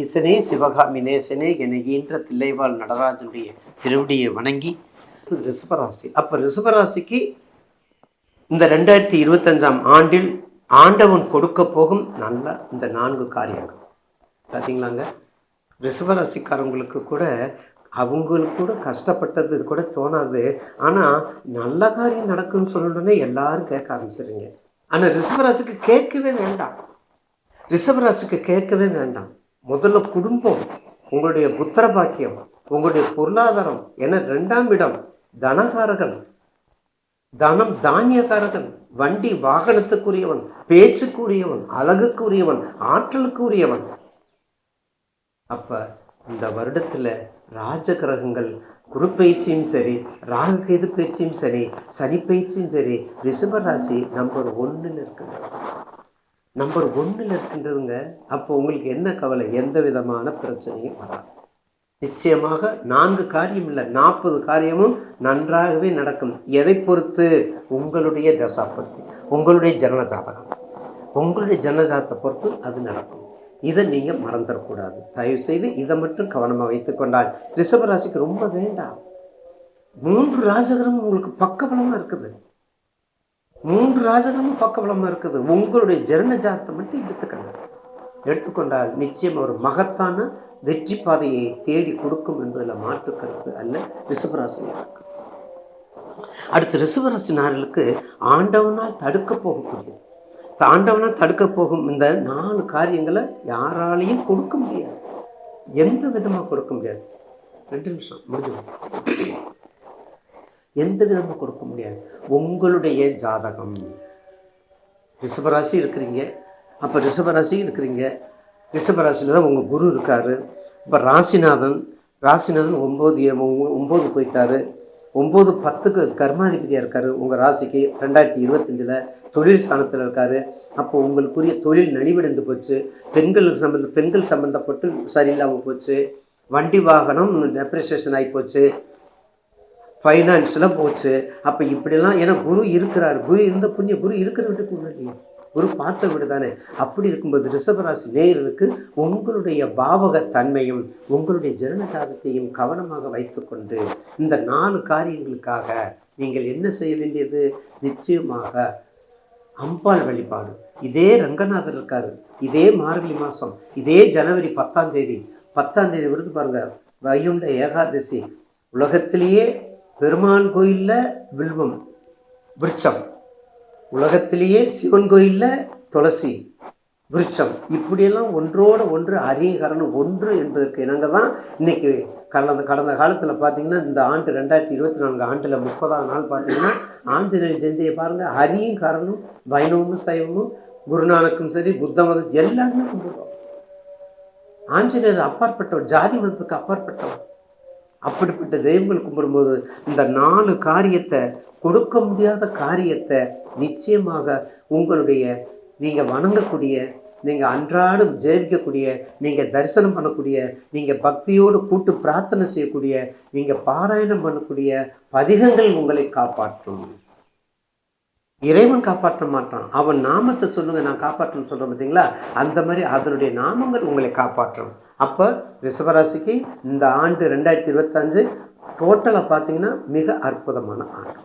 ஈசனே சிவகாமி நேசனே என ஈன்ற நடராஜனுடைய திருவடியை வணங்கி ரிஷபராசி. அப்போ ரிஷபராசிக்கு இந்த ரெண்டாயிரத்தி இருபத்தஞ்சாம் ஆண்டில் ஆண்டவன் கொடுக்க போகும் நல்ல இந்த நான்கு காரியங்கள். பார்த்தீங்களாங்க ரிஷபராசிக்காரவங்களுக்கு கூட அவங்களுக்கு கூட கஷ்டப்பட்டது கூட தோணாது. ஆனால் நல்ல காரியம் நடக்கும்னு சொல்லணுன்னே எல்லாரும் கேட்க ஆரம்பிச்சிடுங்க ஆனால் ரிஷபராசிக்கு கேட்கவே வேண்டாம். ரிஷபராசிக்கு கேட்கவே வேண்டாம். முதல்ல குடும்பம் உங்களுடைய புத்திர பாக்கியம் உங்களுடைய பொருளாதாரம் என ரெண்டாம் இடம் தனகாரகன். தனம் தானியக்காரகன் வண்டி வாகனத்துக்குரியவன் பேச்சுக்குரியவன் அழகுக்குரியவன் ஆற்றலுக்குரியவன். அப்ப இந்த வருடத்துல ராஜ கிரகங்கள் குரு பயிற்சியும் சரி ராகு கேது பயிற்சியும் சரி சனி பயிற்சியும் சரி ரிஷபராசி நம்பர் ஒன்றுன்னு இருக்குது நம்பர் ஒன்றில் இருக்கின்றதுங்க அப்போ உங்களுக்கு என்ன கவலை? எந்த விதமான பிரச்சனையும் வராது. நிச்சயமாக நான்கு காரியம் இல்லை நாற்பது காரியமும் நன்றாகவே நடக்கும். எதை பொறுத்து? உங்களுடைய தசாபக்தி உங்களுடைய ஜனஜாதகம். உங்களுடைய ஜனஜாதத்தை பொறுத்து அது நடக்கும். இதை நீங்கள் மறந்துடக்கூடாது தயவு செய்து இதை மட்டும் கவனமாக வைத்துக்கொண்டால் ரிஷபராசிக்கு ரொம்ப வேண்டாம். மூன்று ராஜகிரகம் உங்களுக்கு பக்கபலமாக இருக்குது. மூன்று ராஜகிரமும் பக்கபலமாக இருக்குது. உங்களுடைய ஜனன ஜாதத்தை மட்டும் எடுத்துக்கங்க. எடுத்துக்கொண்டால் நிச்சயம் ஒரு மகத்தான வெற்றி பாதையை தேடி கொடுக்கும் என்பதில் மாற்றுக்கிறது அல்ல ரிசபராசினாருக்கு அடுத்து ரிசபராசினார்களுக்கு ஆண்டவனால் தடுக்க போகக்கூடியது. ஆண்டவனால் தடுக்க போகும் இந்த நாலு காரியங்களை யாராலையும் கொடுக்க முடியாது. எந்த விதமாக கொடுக்க முடியாது? ரெண்டு நிமிஷம் முடிஞ்சு எந்த விதமாக கொடுக்க முடியாது. உங்களுடைய ஜாதகம். ரிஷபராசி இருக்கிறீங்க. அப்போ ரிஷபராசி இருக்கிறீங்க. ரிஷபராசியில் தான் உங்கள் குரு இருக்கார். இப்போ ராசிநாதன் ராசிநாதன் ஒம்பது ஒம்பது போயிட்டார். ஒம்பது பத்துக்கு கர்மாதிபதியாக இருக்கார். உங்கள் ராசிக்கு ரெண்டாயிரத்தி இருபத்தஞ்சில் தொழில் ஸ்தானத்தில் இருக்கார். அப்போ உங்களுக்குரிய தொழில் நலிவடைந்து போச்சு. பெண்கள் சம்பந்த பெண்கள் சம்மந்தப்பட்டு சரியில்லாமல் போச்சு. வண்டி வாகனம் டெப்ரிசியேஷன் ஆகி போச்சு. ஃபைனான்ஸில் போச்சு. அப்போ இப்படிலாம் ஏன்னா குரு இருக்கிறார். குரு இருந்த புண்ணிய குரு இருக்கிற வீட்டுக்கு முன்னாடி குரு பார்த்த வீடு தானே. அப்படி இருக்கும்போது ரிஷபராசி நேயர்களுக்கு உங்களுடைய பாவக தன்மையும் உங்களுடைய ஜனனஜாதத்தையும் கவனமாக வைத்துக்கொண்டு இந்த நாலு காரியங்களுக்காக நீங்கள் என்ன செய்ய வேண்டியது? நிச்சயமாக அம்பாள் வழிபாடு. இதே ரங்கநாதர் இருக்காரு. இதே மார்கழி மாதம் இதே ஜனவரி பத்தாம் தேதி. பத்தாம் தேதி விருது பாருங்க. வைகுண்ட ஏகாதசி. உலகத்திலேயே பெருமான் கோயிலில் வில்வம் விருட்சம். உலகத்திலேயே சிவன் கோயிலில் துளசி விருட்சம். இப்படியெல்லாம் ஒன்றோட ஒன்று அரியகரணம் ஒன்று என்பதற்கு இணங்க தான் இன்னைக்கு கடந்த கடந்த காலத்தில் பார்த்தீங்கன்னா இந்த ஆண்டு ரெண்டாயிரத்தி இருபத்தி நான்கு ஆண்டில் முப்பதாம் நாள் பார்த்தீங்கன்னா ஆஞ்சநேயர் ஜெயந்தியை பாருங்கள் ஹரியும் கரணும் வைணவமும் சைவமும் குருநானக்கும் சரி புத்த மதம் எல்லாருமே கும்பிடுவோம் ஆஞ்சநேயர் அப்பாற்பட்டவர் ஜாதி மதத்துக்கு அப்பாற்பட்டவர். அப்படிப்பட்ட தெய்வங்கள் கும்பிடும்போது இந்த நாலு காரியத்தை கொடுக்க முடியாத காரியத்தை நிச்சயமாக உங்களுடைய நீங்கள் வணங்கக்கூடிய நீங்கள் அன்றாடம் ஜெயிக்கக்கூடிய நீங்கள் தரிசனம் பண்ணக்கூடிய நீங்கள் பக்தியோடு கூட்டு பிரார்த்தனை செய்யக்கூடிய நீங்கள் பாராயணம் பண்ணக்கூடிய பதிகங்கள் உங்களை காப்பாற்றும். இறைவன் காப்பாற்ற மாட்டான். அவன் நாமத்தை சொல்லுங்க நான் காப்பாற்றணும்னு சொல்கிறேன் பார்த்தீங்களா அந்த மாதிரி அதனுடைய நாமங்கள் உங்களை காப்பாற்றும். அப்போ ரிஷபராசிக்கு இந்த ஆண்டு ரெண்டாயிரத்தி இருபத்தஞ்சு டோட்டலாக பார்த்தீங்கன்னா மிக அற்புதமான ஆண்டு.